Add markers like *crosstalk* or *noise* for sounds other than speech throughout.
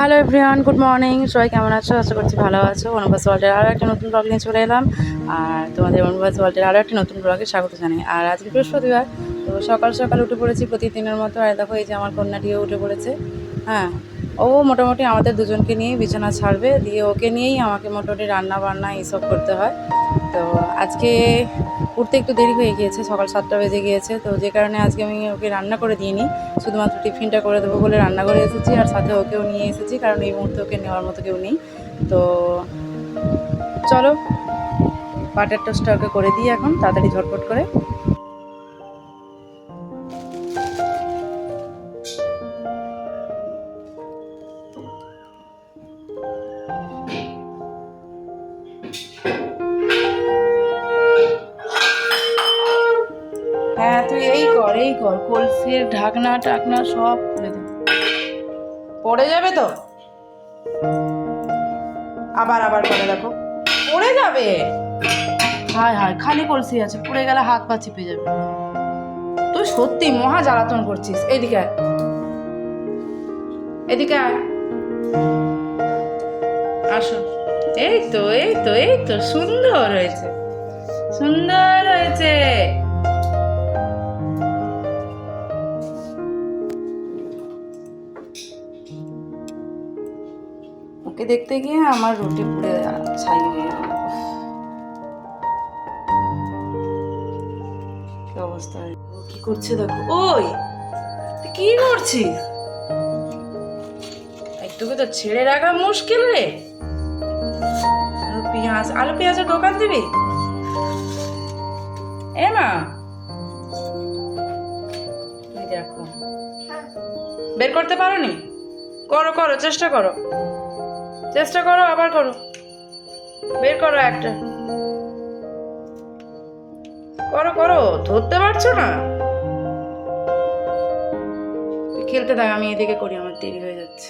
Hello everyone good morning সবাই কেমন আছো? আশা করছি ভালো আছো। অনুবাস ওয়ার্ল্ডের আরও একটা নতুন ব্লগ নিয়ে চলে এলাম। আর তোমাদের অনুবাস ওয়ার্ল্ডের আরও একটা নতুন ব্লগে স্বাগত জানাই। আর আজকে বৃহস্পতিবার, তো সকাল সকাল উঠে পড়েছি প্রতিদিনের মতো। আর দেখো, এই যে আমার কন্যাটিও উঠে পড়েছে। হ্যাঁ ও মোটামুটি আমাদের দুজনকে নিয়েই বিছানা ছাড়বে, দিয়ে ওকে নিয়েই আমাকে মোটামুটি রান্না বান্না এইসব করতে হয়। তো আজকে উঠতে একটু দেরি হয়ে গিয়েছে, সকাল সাতটা বেজে গিয়েছে। তো যে কারণে আজকে আমি ওকে রান্না করে দিইনি, শুধুমাত্র টিফিনটা করে দেবো বলে রান্না করে এসেছি, আর সাথে ওকেও নিয়ে এসেছি, কারণ এই মুহূর্তে ওকে নেওয়ার মতো কেউ নেই। তো চলো, বাটার টোস্টটা ওকে করে দিই এখন, তাড়াতাড়ি ঝটপট করে। কর কলসির ঢাকনা, টাকনা সব খুলে দে। পড়ে যাবে তো? আবার আবার করে দেখো। পড়ে যাবে? হায় হায়, খালি কলসি আছে, পড়ে গেলে হাত পা চিপে যাবে। তুই সত্যি মহা জ্বালাতন করছিস। এদিকে এদিকে আয়। আসো। এই তো এই তো এই তো, সুন্দর হয়েছে। সুন্দর হয়েছে। দেখতে গিয়ে আমার রুটি পুড়ে ছাই হয়ে গেল। অবস্থা? কি করছে দেখো? ওই কি করছিস? একটুকে তো ছেড়ে রাখা মুশকিল রে। পেঁয়াজ, আলু পেঁয়াজের দোকান দিবি? এ মা। দেখো। বের করতে পারো নি করো করো, চেষ্টা করো। চেষ্টা করো, আবার করো। বের করো একটা। করো করো, ধরতে পারছ না? খেলতে থাক আমি এদিকে করি, আমার দেরি হয়ে যাচ্ছে।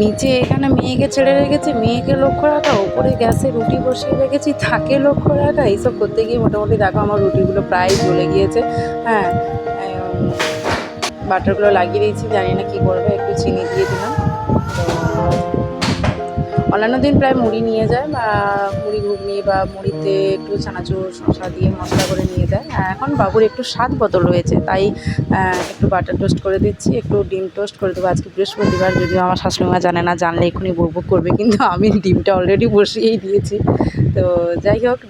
নিচে এখানে মেয়েকে ছেড়ে রেখেছে, মেয়েকে লক্ষ্য রাখা ওপরে গ্যাসে রুটি বসিয়ে রেখেছি, তাকে লক্ষ্য রাখা, এইসব করতে গিয়ে মোটামুটি দেখো আমার রুটিগুলো প্রায় জ্বলে গিয়েছে। হ্যাঁ বাটারগুলো লাগিয়ে দিয়েছি জানি না কী করবে একটু চিনি দিয়ে দিলাম। তো অন্যান্য দিন প্রায় মুড়ি নিয়ে যায় বা মুড়ি ঘুগনি বা মুড়িতে একটু চানাচুর, শসা দিয়ে মশলা করে নিয়ে যায়। এখন বাবুর একটু স্বাদ বদল হয়েছে, তাই একটু বাটার টোস্ট করে দিচ্ছি, একটু ডিম টোস্ট করে দেবো। আজকে বৃহস্পতিবার, যদিও আমার শাশুড়িমা জানে না, জানলে এক্ষুনি বকবক করবে, কিন্তু আমি ডিমটা অলরেডি বসিয়েই দিয়েছি। তো যাই হোক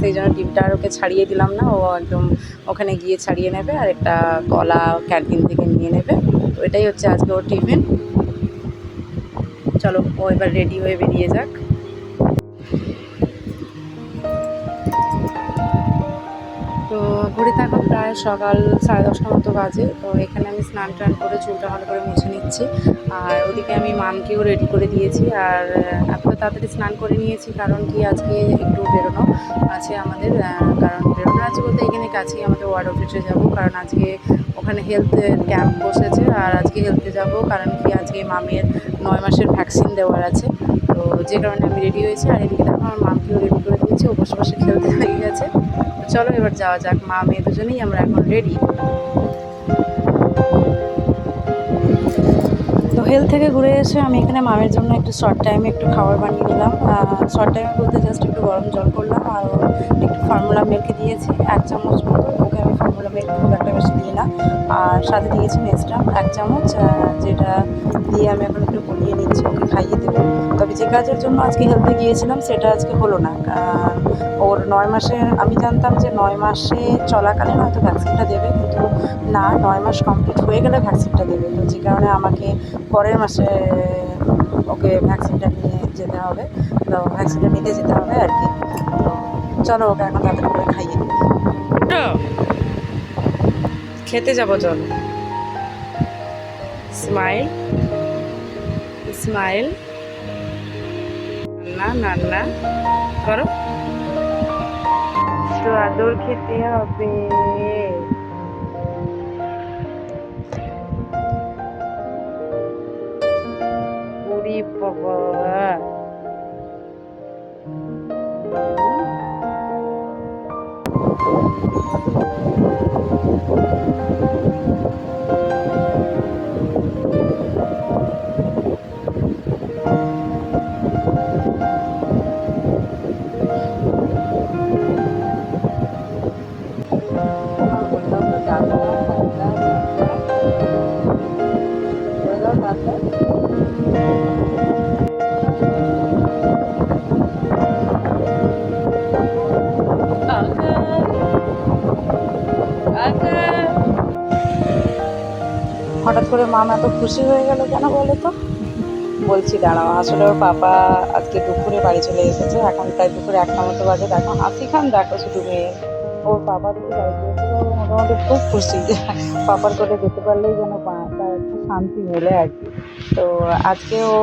সেই জন্য ডিমটা আর ওকে ছাড়িয়ে দিলাম না, ও একদম ওখানে গিয়ে ছাড়িয়ে নেবে আর একটা কলা ক্যান্টিন থেকে নিয়ে নেবে। তো এটাই হচ্ছে আজকে ওর টিফিন চলো, ও এবার রেডি হয়ে বেরিয়ে যাক। তো ঘড়িতে এখন প্রায় সকাল সাড়ে দশটা মতো বাজে, তো এখানে আমি স্নান টান করে চুলটা ভালো করে মুছে নিচ্ছি। আর ওদিকে আমি মামকেও রেডি করে দিয়েছি, আর এত তাড়াতাড়ি স্নান করে নিয়েছি, কারণ কি আজকে একটু বেরোনো আছে আমাদের কারণ আছে বলতে এখানে কাছেই আমাদের ওয়ার্ড অফিসে যাব, কারণ আজকে ওখানে হেলথের ক্যাম্প বসেছে আর আজকে হেলথে যাব, কারণ কি আজকে মামের নয় মাসের ভ্যাকসিন দেওয়ার আছে। তো যে কারণে আমি রেডি হয়েছি, আর এদিকে দেখো আমার মামকেও রেডি করে দিয়েছি, ও বসে বসে খেলতে *laughs* লেগে গেছে। চলো এবার যাওয়া যাক, মা মেয়ে দুজনেই আমরা এখন রেডি হেলথ থেকে ঘুরে এসে আমি এখানে মামের জন্য একটু শর্ট টাইমে একটু খাবার বানিয়ে নিলাম। শর্ট টাইমে বলতে জাস্ট একটু গরম জল করলাম আর একটু ফর্মুলা মিল্ক দিয়েছি, এক চামচ মতো। ওকে আমি ফর্মুলা মিল্ক খুব একটা বেশি দিই না। আর সাথে দিয়েছি নেস্টাম এক চামচ যেটা দিয়ে আমি এখন একটু ওকে খাইয়ে দেবো তবে যে কাজের জন্য আজকে হেলথে গিয়েছিলাম, সেটা আজকে হলো না। ওর নয় মাসে আমি জানতাম যে নয় মাসে চলাকালীন হয়তো ভ্যাকসিনটা দেবে, কিন্তু না, নয় মাস কমপ্লিট হয়ে গেলে ভ্যাকসিনটা দেবে। তো যে কারণে আমাকে পরের মাসে ওকে ভ্যাকসিনটা নিয়ে যেতে হবে। তো ভ্যাকসিনটা নিতে যেতে হবে আর কি। চলো ওকে এখন তাড়াতাড়ি করে খাইয়ে দিই। খেতে যাব চল। স্মাইল স্মাইল না না না। করো। তো আদর খেতে হবে। ওরে বাবা হঠাৎ করে মাম এত খুশি হয়ে গেল কেন বলো তো? বলছি, দাঁড়াও, আসলে ওর পাপা আজকে দুপুরে বাড়ি চলে এসেছে, এখন প্রায় দুপুরে একটা মতো বাজে, দেখো হাসি খান দেখো শুধু মেয়ে। ওর পাপা যদি এসে ও মোটামুটি খুব খুশি। পাপার কোলে যেতে পারলেই যেন একটু শান্তি মেলে আর কি। তো আজকে ও,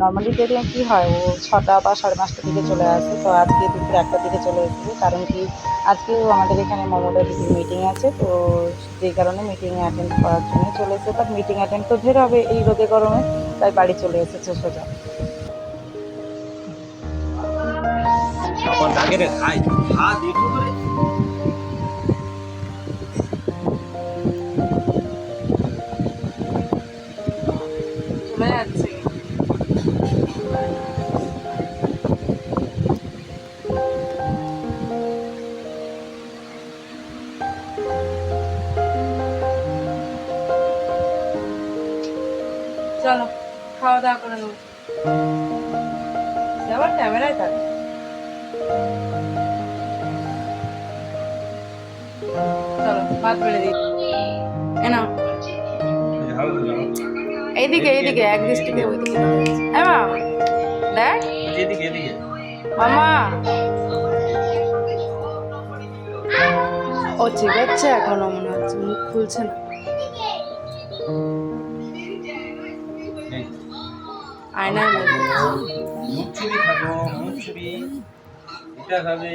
নর্মালি ডেটে কী হয়, ও ছটা বা সাড়ে পাঁচটার দিকে চলে আসে, তো আজকে দুপুরে একটার দিকে চলে এসেছে। কারণ কি আজকেও আমাদের এখানে মমতা দিদির মিটিং আছে, তো যেই কারণে মিটিং অ্যাটেন্ড করার জন্য চলে এসেছে। বাট মিটিং অ্যাটেন্ড তো ধরে হবে এই রোদে গরমে, তাই বাড়ি চলে এসেছে সোজা। আমার আবার ক্যামেরায় থাকে। চলো, ভাত বেড়ে দিই। এইদিকে এইদিকে, এক দৃষ্টিতে ওইদিকে হ্যাঁ মা, দেখ। মামা। ও চিবাচ্ছে এখনও, মনে হচ্ছে। মুখ খুলছে না। আয়নায় খাব এটা খাবে।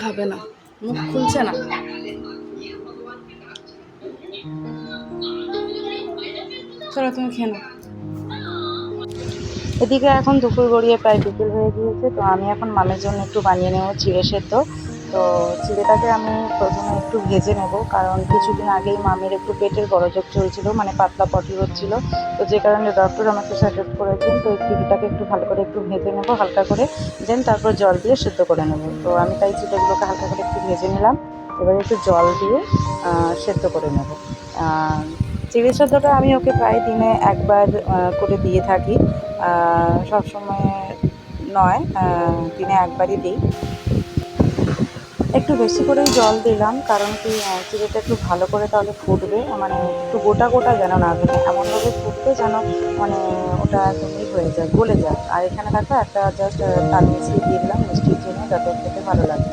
খাবে না মুখ খুলছে না। চলো তুমি খেয়ে নাও। এদিকে এখন দুপুর গড়িয়ে প্রায় বিকেল হয়ে গিয়েছে তো আমি এখন মামের জন্য একটু বানিয়ে নেব চিড়ে সেদ্ধ। তো চিড়েটাকে আমি প্রথমে একটু ভেজে নেব, কারণ কিছুদিন আগেই মামের একটু পেটের গরজব চলছিল মানে পাতলা পটি হচ্ছিল। তো যে কারণে ডক্টর আমাকে সাজেস্ট করেছেন, তো এই চিড়িটাকে একটু ভালো করে একটু ভেজে নেব, হালকা করে। দেন তারপর জল দিয়ে সেদ্ধ করে নেব। তো আমি তাই চিড়েগুলোকে হালকা করে একটু ভেজে নিলাম। এবারে একটু জল দিয়ে সেদ্ধ করে নেব। চিড়ে সেদ্ধটা আমি ওকে প্রায় দিনে একবার করে দিয়ে থাকি। সব সময় নয় দিনে একবারই দিই। একটু বেশি করেই জল দিলাম, কারণ কি চিড়েটা একটু ভালো করে তাহলে ফুটবে মানে একটু গোটা গোটা যেন না থাকে, এমনভাবে ফুটবে যেন মানে ওটা একদমই হয়ে যায়, গলে যায়। আর এখানে দেখো একটা জাস্ট তাল মিশিয়ে দিয়ে দিলাম মিষ্টির জন্য, যাতে খেতে ভালো লাগে।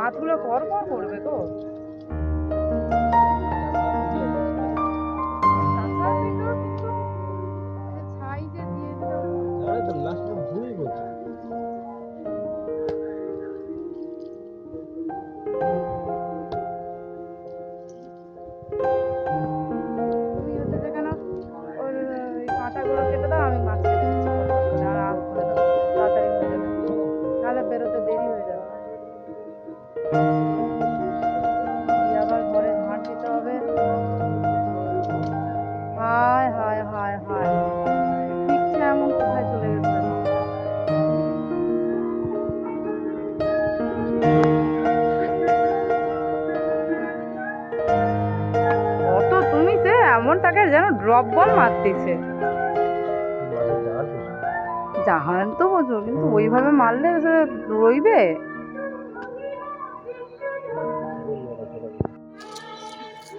মাছগুলো কর কর করবে তো যেন ড্রপ বল মারতেছে। জাহান তো বোঝো কিন্তু ওইভাবে মারলে সে রইবে?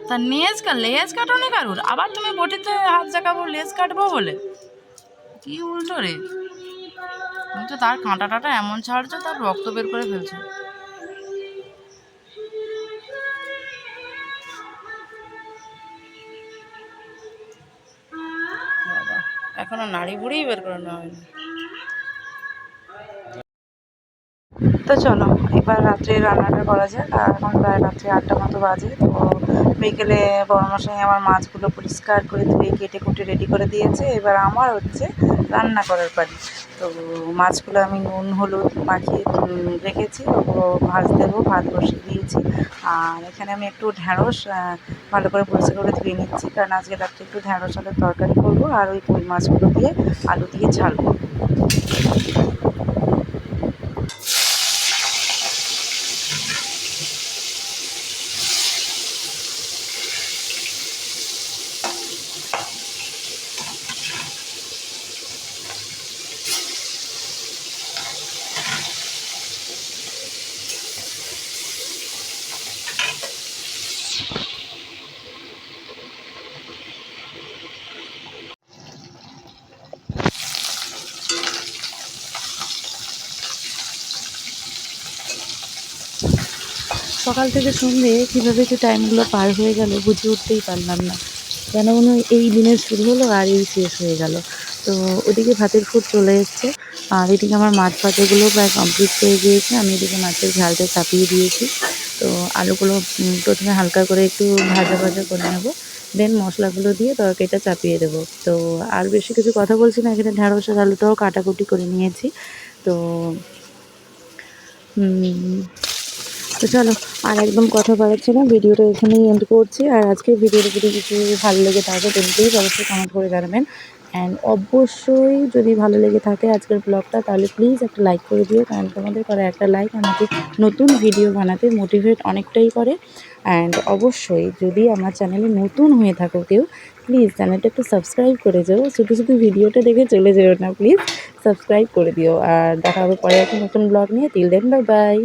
তা লেজ কা লেজ কাটো নি কারুর? আবার তুমি বটিতে হাত জাগাবো লেজ কাটবো বলে? কি উল্টো রে? তুমি তো তার কাঁটা টাটা এমন ছাড়ছো তার রক্ত বের করে ফেলছো। এখনও নাড়ি বুড়িই বের করে নেওয়া হয়নি। তো চলো, এবার রাত্রে রান্নাটা করা যাক, আর এখন প্রায় রাত্রে আটটা মতো বাজে, তো বিকেলে বড় মশাই আমার মাছগুলো পরিষ্কার করে ধুয়ে কেটে কুটে রেডি করে দিয়েছে। এবার আমার হচ্ছে রান্না করার পারি। তো মাছগুলো আমি নুন, হলুদ মাখিয়ে রেখেছি। ওগুলো ভাজ দেবো, ভাত বসিয়ে দিয়েছি। আর এখানে আমি একটু ঢ্যাঁড়স ভালো করে পরিষ্কার করে ধুয়ে নিচ্ছি। কারণ আজকে রাত্রে একটু ঢ্যাঁড়স আলুর তরকারি করব আর ওই কই মাছগুলো দিয়ে আলু দিয়ে ছাড়বো সকাল থেকে সন্ধে কীভাবে যে টাইমগুলো পার হয়ে গেল বুঝে উঠতেই পারলাম না। কেন মনে এই দিনের শুরু হলো আর এই শেষ হয়ে গেল। তো ওদিকে ভাতের ফুট চলে এসছে। আর এদিকে আমার মাছ ভাজাগুলো প্রায় কমপ্লিট হয়ে গিয়েছে। আমি এদিকে মাছের ঝালটা চাপিয়ে দিয়েছি। তো আলুগুলো প্রথমে হালকা করে একটু ভাজা ভাজা করে নেব। দেন মশলাগুলো দিয়ে তরকারিটা চাপিয়ে দেবো। তো আর বেশি কিছু কথা বলছি না। এখানে ঢ্যাঁড়সের আলুটাও কাটাকুটি করে নিয়েছি। তো তো চলো, আর একদম কথা বাড়াচ্ছি না, ভিডিওটা এখানেই এন্ড করছি। আর আজকের ভিডিওটা যদি কিছু ভালো লেগে থাকে তো অবশ্যই কমেন্ট করে জানাবেন। অ্যান্ড অবশ্যই যদি ভালো লেগে থাকে আজকের ব্লগটা তাহলে প্লিজ একটা লাইক করে দিও, কারণ তোমাদের করা একটা লাইক আমাকে নতুন ভিডিও বানাতে মোটিভেট অনেকটাই করে। অ্যান্ড অবশ্যই যদি আমার চ্যানেলে নতুন হয়ে থাকো কেউ প্লিজ চ্যানেলটা একটু সাবস্ক্রাইব করে যাও। শুধু শুধু ভিডিওটা দেখে চলে যেও না প্লিজ সাবস্ক্রাইব করে দিও। আর দেখা হবে পরে একটা নতুন ব্লগ নিয়ে। তিল দেন বাই